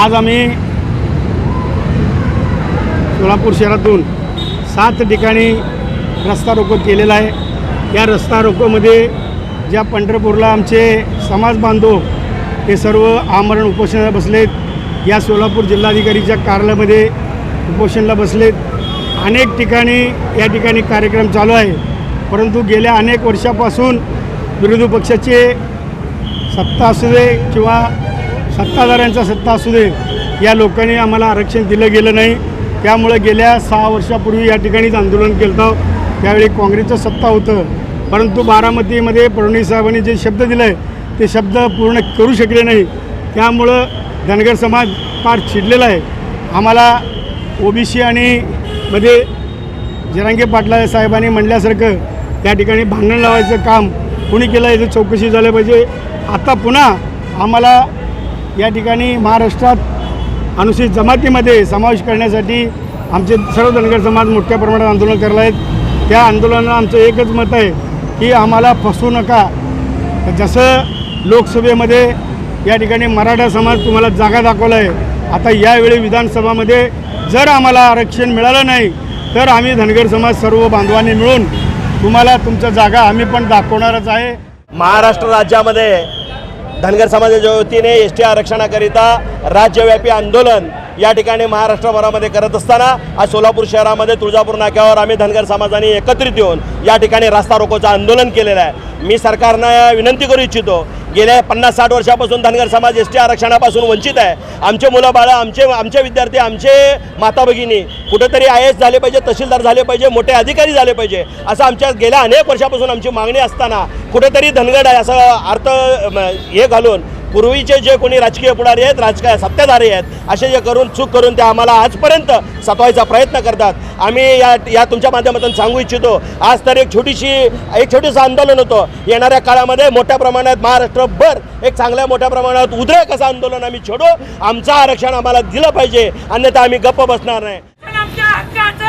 आज आम्ही सोलापूर शहरातून सात ठिकाणी रस्ता रोको केलेला आहे. या रस्ता रोकोमध्ये ज्या पंढरपूरला आमचे समाज बांधव हे सर्व आमरण उपोषणाला बसलेत या सोलापूर जिल्हाधिकारीच्या कार्यालयामध्ये उपोषणाला बसलेत. अनेक ठिकाणी या ठिकाणी कार्यक्रम चालू आहे. परंतु गेल्या अनेक वर्षापासून विरोधी पक्षाचे सत्ता असू दे किंवा सत्ताधाऱ्यांचा सत्ता असू दे या लोकांनी आम्हाला आरक्षण दिलं गेलं नाही. त्यामुळे गेल्या सहा वर्षापूर्वी या ठिकाणीच आंदोलन केलं होतं. त्यावेळी काँग्रेसचं सत्ता होतं. परंतु बारामतीमध्ये फडणवीस साहेबांनी जे शब्द दिले आहे ते शब्द पूर्ण करू शकले नाही. त्यामुळं धनगर समाज फार चिडलेला आहे. आम्हाला ओबीसी आणि मध्ये जरांगे पाटला साहेबांनी म्हणल्यासारखं त्या ठिकाणी भांडण लावायचं काम कुणी केलं याची चौकशी झाली पाहिजे. आता पुन्हा आम्हाला या ठिकाणी महाराष्ट्रात अनुसूचित जमातीमध्ये समावेश करण्यासाठी आमचे सर्व धनगर समाज मोठ्या प्रमाणात आंदोलन करत आहेत. त्या आंदोलनाला आमचं एकच मत आहे की आम्हाला फसवू नका. जसं लोकसभेमध्ये या ठिकाणी मराठा समाज तुम्हाला जागा दाखवला आहे आता यावेळी विधानसभामध्ये जर आम्हाला आरक्षण मिळालं नाही तर आम्ही धनगर समाज सर्व बांधवांनी मिळून तुम्हाला तुमच्या जागा आम्ही पण दाखवणारच आहे. महाराष्ट्र राज्यामध्ये धनगर समाजाच्या वतीने एस टी आरक्षणाकरिता राज्यव्यापी आंदोलन या ठिकाणी महाराष्ट्रभरामध्ये करत असताना आज सोलापूर शहरामध्ये तुळजापूर नाक्यावर आम्ही धनगर समाजाने एकत्रित येऊन या ठिकाणी रास्ता रोकोचं आंदोलन केलेलं आहे. मी सरकारनं विनंती करू इच्छितो गेल्या पन्नास साठ वर्षापासून धनगर समाज एस टी आरक्षणापासून वंचित आहे. आमचे मुलं बाळं आमचे आमचे विद्यार्थी आमचे माता भगिनी कुठेतरी आय एस झाले पाहिजे तहसीलदार झाले पाहिजे मोठे अधिकारी झाले पाहिजे असं आमच्या गेल्या अनेक वर्षापासून आमची मागणी असताना कुठेतरी धनगड आहे असं अर्थ हे घालून पूर्वीचे जे कोणी राजकीय पुढारी आहेत राजकीय सत्ताधारी आहेत असे जे करून चूक करून ते आम्हाला आजपर्यंत सतवायचा प्रयत्न करतात. आम्ही या या तुमच्या माध्यमातून सांगू इच्छितो आज तर एक छोटीशी एक छोटीसं आंदोलन होतं. येणाऱ्या काळामध्ये मोठ्या प्रमाणात महाराष्ट्रभर एक चांगल्या मोठ्या प्रमाणात उद्रेक असं आंदोलन आम्ही छेडू. आमचं आरक्षण आम्हाला दिलं पाहिजे अन्यथा आम्ही गप्प बसणार नाही. आमच्या हक्काचं!